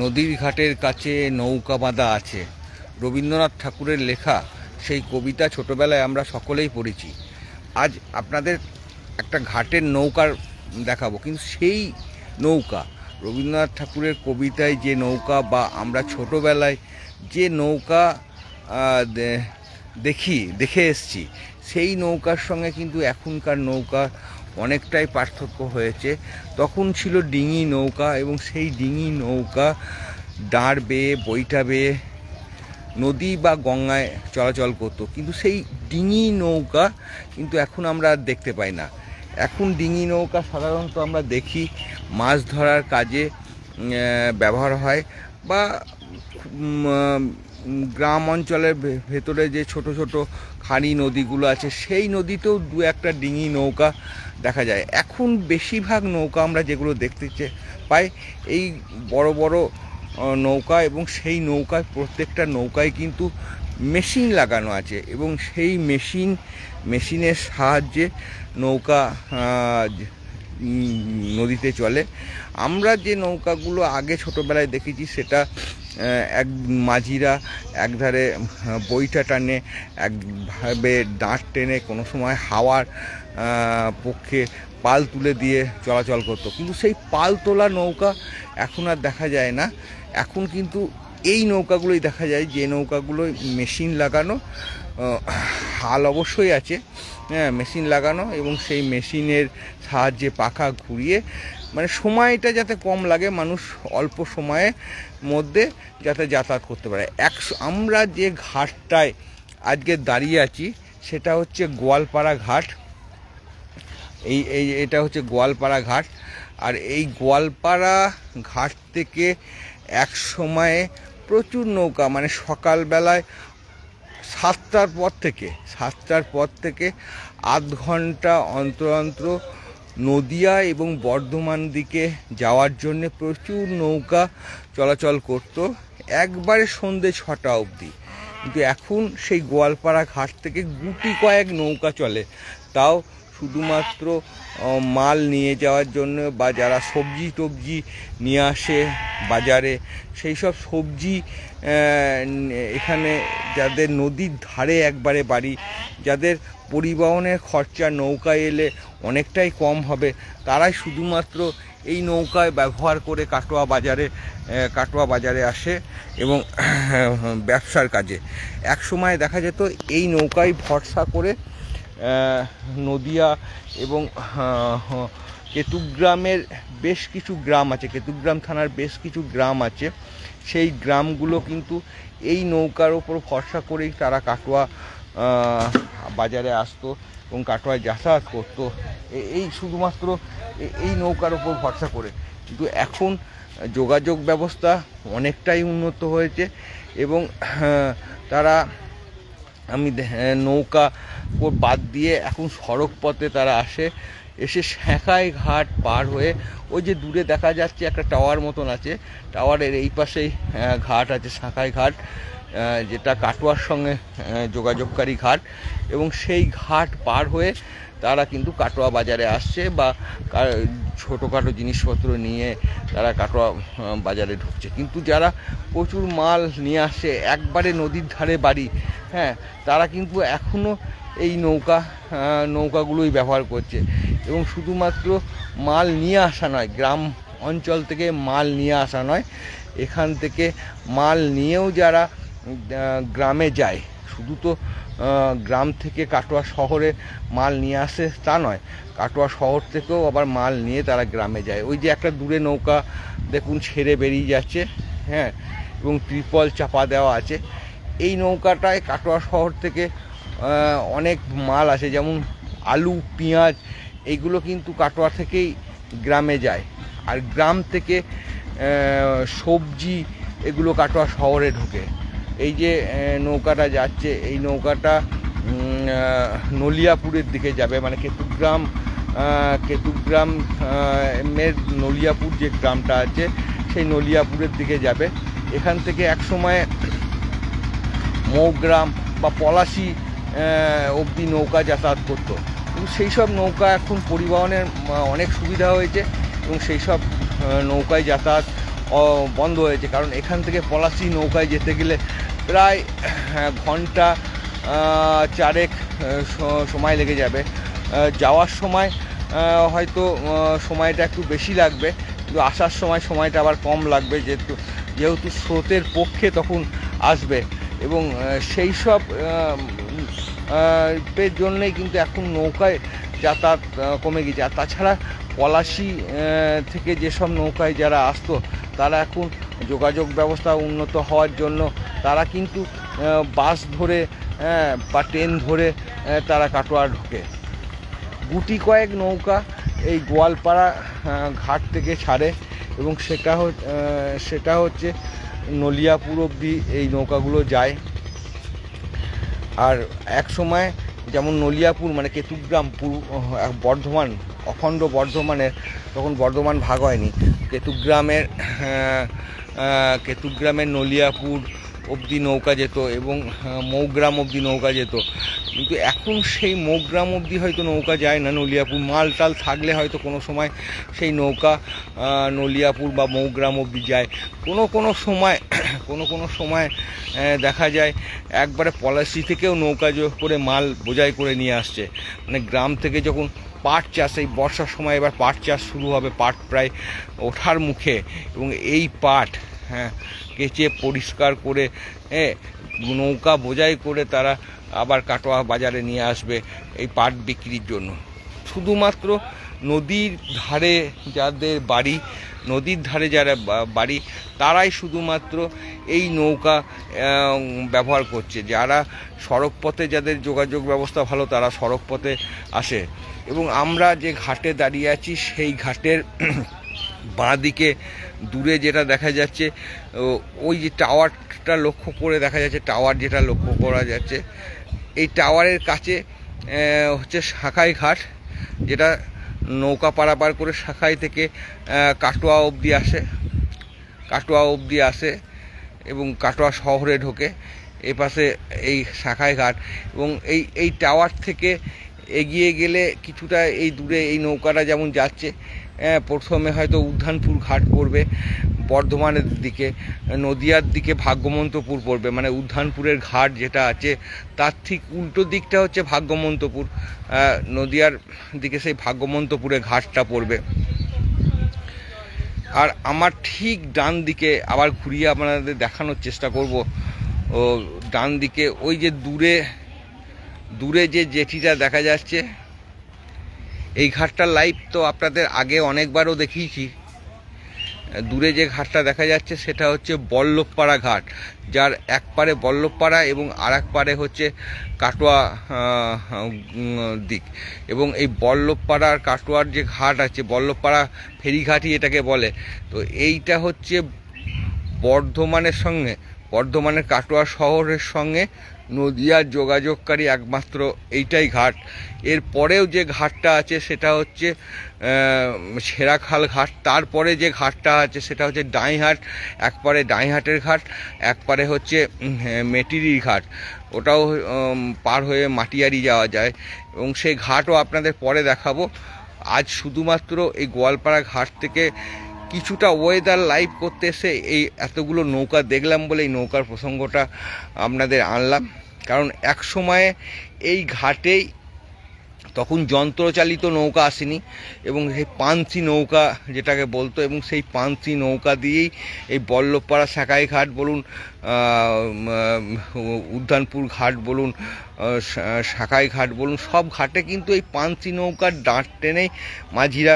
নদীর ঘাটের কাছে নৌকা বাঁধা আছে। রবীন্দ্রনাথ ঠাকুরের লেখা, সেই কবিতা ছোটবেলায় আমরা সকলেই পড়েছি। আজ আপনাদের একটা ঘাটের নৌকার দেখাবো, কিন্তু সেই নৌকা, রবীন্দ্রনাথ ঠাকুরের কবিতায় যে নৌকা বা আমরা ছোটবেলায় যে নৌকা দেখি, দেখে এসছি, সেই নৌকার সঙ্গে কিন্তু এখনকার নৌকা অনেকটাই পার্থক্য হয়েছে। তখন ছিল ডিঙি নৌকা এবং সেই ডিঙি নৌকা দাঁড় বেয়ে, বইটা বেয়ে নদী বা গঙ্গায় চলাচল করতো। কিন্তু সেই ডিঙি নৌকা কিন্তু এখন আমরা দেখতে পাই না। এখন ডিঙি নৌকা সাধারণত আমরা দেখি মাছ ধরার কাজে ব্যবহার হয় বা গ্রাম অঞ্চলের ভেতরে যে ছোট ছোট খাড়ি নদীগুলো আছে, সেই নদীতেও দু একটা ডিঙি নৌকা দেখা যায়। এখন বেশিরভাগ নৌকা আমরা যেগুলো দেখতে পাই, এই বড় বড় নৌকা এবং সেই নৌকায় প্রত্যেকটা নৌকায় কিন্তু মেশিন লাগানো আছে এবং সেই মেশিন, মেশিনের সাহায্যে নৌকা নদীতে চলে। আমরা যে নৌকাগুলো আগে ছোটোবেলায় দেখেছি, সেটা এক মাঝিরা একধারে বইটা টানে, একভাবে দাঁত টেনে কোনো সময় হাওয়ার পক্ষে পাল তুলে দিয়ে চলাচল করতো। কিন্তু সেই পাল তোলা নৌকা এখন আর দেখা যায় না। এখন কিন্তু এই নৌকাগুলোই দেখা যায়, যে নৌকাগুলো মেশিন লাগানো হাল অবশ্যই আছে হ্যাঁ মেশিন লাগানো এবং সেই মেশিনের সাহায্যে পাখা ঘুরিয়ে মানে সময়টা যাতে কম লাগে মানুষ অল্প সময়ের মধ্যে যাতে যাতায়াত করতে পারে। একশো, আমরা যে ঘাটটায় আজকে দাঁড়িয়ে আছি, সেটা হচ্ছে গোয়ালপাড়া ঘাট। এই এই, এটা হচ্ছে গোয়ালপাড়া ঘাট। আর এই গোয়ালপাড়া ঘাট থেকে এক সময়ে প্রচুর নৌকা মানে সকালবেলায় সাতটার পর থেকে, সাতটার পর থেকে আধ ঘণ্টা অন্তর অন্তর নদিয়া এবং বর্ধমান দিকে যাওয়ার জন্য প্রচুর নৌকা চলাচল করত, একবারে সন্ধে ছটা অবধি। কিন্তু এখন সেই গোয়ালপাড়া ঘাট থেকে গুটি কয়েক নৌকা চলে। তাও শুধুমাত্র মাল নিয়ে যাওয়ার জন্য বা যারা সবজি টবজি নিয়ে আসে বাজারে, সেই সব সবজি এখানে যাদের নদীর ধারে একবারে বাড়ি, যাদের পরিবহনের খরচা নৌকায় এলে অনেকটাই কম হবে, তারাই শুধুমাত্র এই নৌকায় ব্যবহার করে কাটোয়া বাজারে কাটোয়া বাজারে আসে এবং ব্যবসার কাজে। এক সময় দেখা যেত এই নৌকায় ভরসা করে নদিয়া এবং কেতুগ্রামের বেশ কিছু গ্রাম আছে, কেতুগ্রাম থানার বেশ কিছু গ্রাম আছে। সেই গ্রামগুলো কিন্তু এই নৌকার ওপর ভরসা করেই তারা কাটোয়া বাজারে আসতো এবং কাটোয়ায় যাতায়াত করতো। এই শুধুমাত্র এই নৌকার ওপর ভরসা করে। কিন্তু এখন যোগাযোগ ব্যবস্থা অনেকটাই উন্নত হয়েছে এবং তারা আমি হ্যাঁ, নৌকা বাদ দিয়ে এখন সড়ক পথে তারা আসে। এসে শ্যাঁকাই ঘাট পার হয়ে ওই যে দূরে দেখা যাচ্ছে একটা টাওয়ার মতন আছে। টাওয়ারের এই পাশেই ঘাট আছে শাঁখাই ঘাট যেটা কাটোয়ার সঙ্গে যোগাযোগকারী ঘাট। এবং সেই ঘাট পার হয়ে তারা কিন্তু কাটোয়া বাজারে আসছে বা ছোটোখাটো জিনিসপত্র নিয়ে তারা কাটোয়া বাজারে ঢুকছে। কিন্তু যারা প্রচুর মাল নিয়ে আসে, একবারে নদীর ধারে বাড়ি হ্যাঁ তারা কিন্তু এখনও এই নৌকা নৌকাগুলোই ব্যবহার করছে। এবং শুধুমাত্র মাল নিয়ে আসা নয়, গ্রাম অঞ্চল থেকে মাল নিয়ে আসা নয়, এখান থেকে মাল নিয়েও যারা গ্রামে যায় শুধু তো গ্রাম থেকে কাটোয়া শহরে মাল নিয়ে আসে তা নয়। কাটোয়া শহর থেকেও আবার মাল নিয়ে তারা গ্রামে যায়। ওই যে একটা দূরে নৌকা দেখুন ছেড়ে বেরিয়ে যাচ্ছে হ্যাঁ এবং ত্রিপল চাপা দেওয়া আছে। এই নৌকাটায় কাটোয়া শহর থেকে অনেক মাল আছে যেমন আলু, পেঁয়াজ এইগুলো কিন্তু কাটোয়া থেকেই গ্রামে যায়। আর গ্রাম থেকে সবজি এগুলো কাটোয়া শহরে ঢোকে। এই যে নৌকাটা যাচ্ছে, এই নৌকাটা নলিয়াপুরের দিকে যাবে মানে কেতুগ্রাম কেতুগ্রাম এর নলিয়াপুর যে গ্রামটা আছে, সেই নলিয়াপুরের দিকে যাবে। এখান থেকে এক সময় মৌগ্রাম বা পলাশি অবধি নৌকা যাতায়াত করতো। কিন্তু সেই সব নৌকা এখন পরিবহনের অনেক সুবিধা হয়েছে এবং সেই সব নৌকায় যাতায়াত বন্ধ হয়েছে। কারণ এখান থেকে পলাশি নৌকায় যেতে গেলে প্রায় ঘণ্টা চারেক সময় লেগে যাবে। যাওয়ার সময় হয়তো সময়টা একটু বেশি লাগবে, কিন্তু আসার সময় সময়টা আবার কম লাগবে, যেহেতু যেহেতু স্রোতের পক্ষে তখন আসবে। এবং সেই সব এর জন্যেই কিন্তু এখন নৌকায় যাতায়াত কমে গেছে। আর তাছাড়া পলাশি থেকে যেসব নৌকায় যারা আসতো, তারা এখন যোগাযোগ ব্যবস্থা উন্নত হওয়ার জন্য তারা কিন্তু বাস ধরে আহ, বা ট্রেন ধরে তারা কাটোয়া ঢোকে। গুটি কয়েক নৌকা এই গোয়ালপাড়া ঘাট থেকে ছাড়ে এবং সেটা সেটা হচ্ছে নলিয়াপুর অবধি এই নৌকাগুলো যায়। আর এক সময় যেমন নলিয়াপুর মানে কেতুগ্রাম পূর্ব বর্ধমান অখণ্ড বর্ধমানের তখন বর্ধমান ভাগ হয়নি। কেতুগ্রামের আহ, কেতুগ্রামের নলিয়াপুর অবধি নৌকা যেত এবং মৌগ্রাম অবধি নৌকা যেত। কিন্তু এখন সেই মৌগ্রাম অবধি হয়তো নৌকা যায় না, নলিয়াপুর মাল টাল থাকলে হয়তো কোনো সময় সেই নৌকা নলিয়াপুর বা মৌগ্রাম অবধি যায়। কোনো কোনো সময়, কোনো কোনো সময় দেখা যায় একবারে পলাশি থেকেও নৌকা করে মাল বোঝাই করে নিয়ে আসছে। মানে গ্রাম থেকে যখন পাট চাষ, এই বর্ষার সময় এবার পাট চাষ শুরু হবে, পাট প্রায় ওঠার মুখে এবং এই পাট হ্যাঁ কেচে পরিষ্কার করে নৌকা বোঝাই করে তারা আবার কাটোয়া বাজারে নিয়ে আসবে এই পাট বিক্রির জন্য। শুধুমাত্র নদীর ধারে যাদের বাড়ি, নদীর ধারে যারা বাড়ি, তারাই শুধুমাত্র এই নৌকা ব্যবহার করছে। যারা সড়ক পথে যাদের যোগাযোগ ব্যবস্থা ভালো, তারা সড়ক পথে আসে। এবং আমরা যে ঘাটে দাঁড়িয়ে আছি, সেই ঘাটের বাঁ দিকে দূরে যেটা দেখা যাচ্ছে ওই যে টাওয়ারটা লক্ষ্য করে দেখা যাচ্ছে, টাওয়ার যেটা লক্ষ্য করা যাচ্ছে। এই টাওয়ারের কাছে হচ্ছে শাখাই ঘাট, যেটা নৌকা পারাপার করে শাখাই থেকে কাটোয়া অবধি আসে। কাটোয়া অবধি আসে এবং কাটোয়া শহরে ঢোকে। এ পাশে এই শাখাই ঘাট এবং এই এই টাওয়ার থেকে এগিয়ে গেলে কিছুটা এই দূরে এই নৌকাটা যেমন যাচ্ছে প্রথমে হয়তো উদ্যানপুর ঘাট পড়বে, বর্ধমানের দিকে, নদিয়ার দিকে ভাগ্যমন্তপুর পড়বে মানে উদ্যানপুরের ঘাট যেটা আছে, তার ঠিক উল্টো দিকটা হচ্ছে ভাগ্যমন্তপুর নদিয়ার দিকে সেই ভাগ্যমন্তপুরের ঘাটটা পড়বে। আর আমার ঠিক ডান দিকে আবার ঘুরিয়ে আপনাদের দেখানোর চেষ্টা করব, ও, ডান দিকে ওই যে দূরে দূরে যে জেটিটা দেখা যাচ্ছে এই ঘাটটার লাইভ তো আপনাদের আগে অনেকবারও দেখিয়েছি। দূরে যে ঘাটটা দেখা যাচ্ছে সেটা হচ্ছে বল্লভপাড়া ঘাট, যার এক পারে বল্লভপাড়া এবং আর এক পারে হচ্ছে কাটোয়া দিক। এবং এই বল্লভপাড়ার কাটোয়ার যে ঘাট আছে, বল্লভপাড়া ফেরিঘাটই এটাকে বলে। তো এইটা হচ্ছে বর্ধমানের সঙ্গে, বর্ধমানের কাটোয়া শহরের সঙ্গে নদিয়ার যোগাযোগকারী একমাত্র এইটাই ঘাট। এর পরেও যে ঘাটটা আছে সেটা হচ্ছে সেরাখাল ঘাট। তারপরে যে ঘাটটা আছে সেটা হচ্ছে ডাইহাট। একপারে ডাইহাটের ঘাট, একপারে হচ্ছে মেটিরির ঘাট। ওটাও পার হয়ে মাটিয়ারি যাওয়া যায়। এবং সেই ঘাটও আপনাদের পরে দেখাবো। আজ শুধুমাত্র এই গোয়ালপাড়া ঘাট থেকে কিছুটা ওয়েদার লাইভ করতে এসে এই এতগুলো নৌকা দেখলাম বলে এই নৌকার প্রসঙ্গটা আপনাদের আনলাম। কারণ এক সময়ে এই ঘাটেই তখন যন্ত্রচালিত নৌকা আসেনি এবং সেই পানসি নৌকা যেটাকে বলতো এবং সেই পানসি নৌকা দিয়েই এই বল্লভপাড়া সাকাই ঘাট বলুন উদ্যানপুর ঘাট বলুন সাকাই ঘাট বলুন, সব ঘাটে কিন্তু এই পানসি নৌকার ডাঁট টেনেই মাঝিরা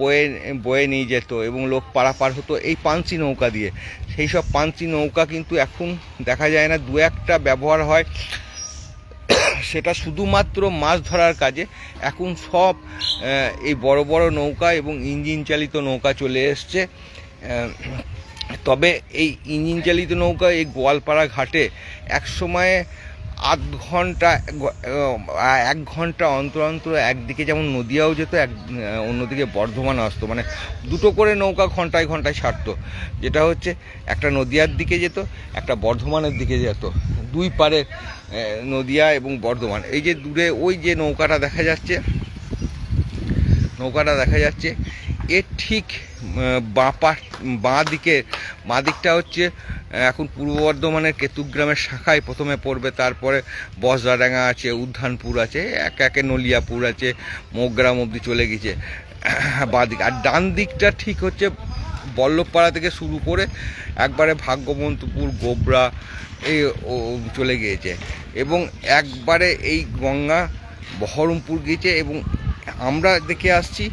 বয়ে বয়ে নিয়ে যেত এবং লোক পারাপার হতো এই পানসি নৌকা দিয়ে। সেই সব পানসি নৌকা কিন্তু এখন দেখা যায় না, দু একটা ব্যবহার হয়। সেটা শুধুমাত্র মাছ ধরার কাজে। এখন সব এই বড় বড় নৌকা এবং ইঞ্জিন চালিত নৌকা চলে এসছে। তবে এই ইঞ্জিন চালিত নৌকা এই গোয়ালপাড়া ঘাটে এক সময়ে আধ ঘণ্টা এক ঘণ্টা অন্তর অন্তর একদিকে যেমন নদিয়াও যেত, এক অন্যদিকে বর্ধমান আসতো। মানে দুটো করে নৌকা ঘন্টায় ঘন্টায় ছাড়তো যেটা হচ্ছে একটা নদিয়ার দিকে যেত, একটা বর্ধমানের দিকে যেত। দুই পারে নদিয়া এবং বর্ধমান। এই যে দূরে ওই যে নৌকাটা দেখা যাচ্ছে, নৌকাটা দেখা যাচ্ছে, এর ঠিক বাঁ পা বাঁ দিকে বাঁ দিকটা হচ্ছে এখন পূর্ব বর্ধমানের কেতুগ্রামের শাখায় প্রথমে পড়বে, তারপরে বসরাডাঙ্গা আছে উদ্যানপুর আছে, এক একে নলিয়াপুর আছে, মোগ্রাম অবধি চলে গেছে। বাঁ দিকে আর ডান দিকটা ঠিক হচ্ছে বল্লভপাড়া থেকে শুরু করে একবারে ভাগ্যবন্তপুর, গোবরা এই চলে গিয়েছে। এবং একবারে এই গঙ্গা বহরমপুর গিয়েছে এবং আমরা দেখে আসছি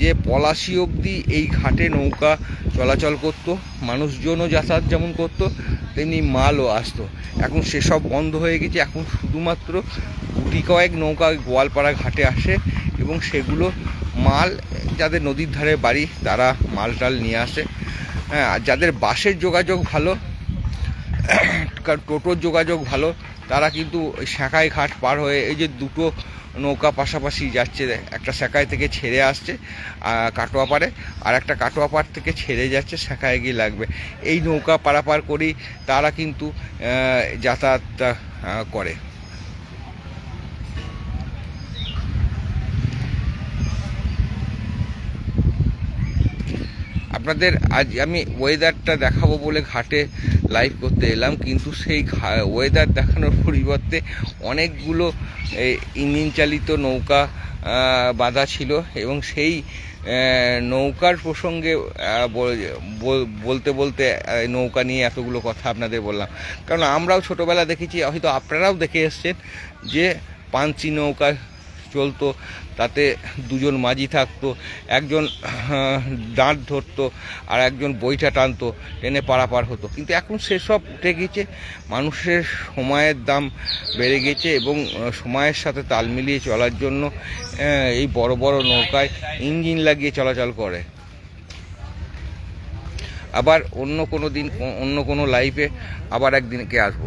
যে পলাশি অবধি এই ঘাটে নৌকা চলাচল করত, মানুষজনও যাতায়াত যেমন করতো, তেমনি মালও আসতো। এখন সেসব বন্ধ হয়ে গেছে। এখন শুধুমাত্র গুটি কয়েক নৌকা গোয়ালপাড়া ঘাটে আসে এবং সেগুলো মাল, যাদের নদীর ধারে বাড়ি, তারা মাল টাল নিয়ে আসে। হ্যাঁ আর যাদের বাসের যোগাযোগ ভালো টোটোর যোগাযোগ ভালো, তারা কিন্তু শাঁখাই ঘাট পার হয়ে এই যে দুটো নৌকা পাশাপাশি যাচ্ছে একটা শাঁখাই থেকে ছেড়ে আসছে কাটোয়া পাড়ে আর একটা কাটোয়া পাড় থেকে ছেড়ে যাচ্ছে শাঁখায় গিয়ে লাগবে। এই নৌকা পারাপার করেই তারা কিন্তু আহ, যাতায়াতটা করে। আপনাদের আজ আমি ওয়েদারটা দেখাবো বলে ঘাটে লাইভ করতে এলাম, কিন্তু সেই ওয়েদার দেখানোর পরিবর্তে অনেকগুলো ইঞ্জিন চালিত নৌকা বাঁধা ছিল এবং সেই নৌকার প্রসঙ্গে বলতে বলতে নৌকা নিয়ে এতগুলো কথা আপনাদের বললাম। কারণ আমরাও ছোটোবেলা দেখেছি, হয়তো আপনারাও দেখে এসছেন যে পাঞ্চি নৌকা চলতো, তাতে দুজন মাঝি থাকতো, একজন দাঁত ধরতো আর একজন বইটা টানতো, টেনে পারাপার হতো। কিন্তু এখন সেসব উঠে গেছে, মানুষের সময়ের দাম বেড়ে গেছে এবং সময়ের সাথে তাল মিলিয়ে চলার জন্য এই বড় বড় নৌকায় ইঞ্জিন লাগিয়ে চলাচল করে। আবার অন্য কোনো দিন অন্য কোনো লাইফে আবার একদিনকে আসব।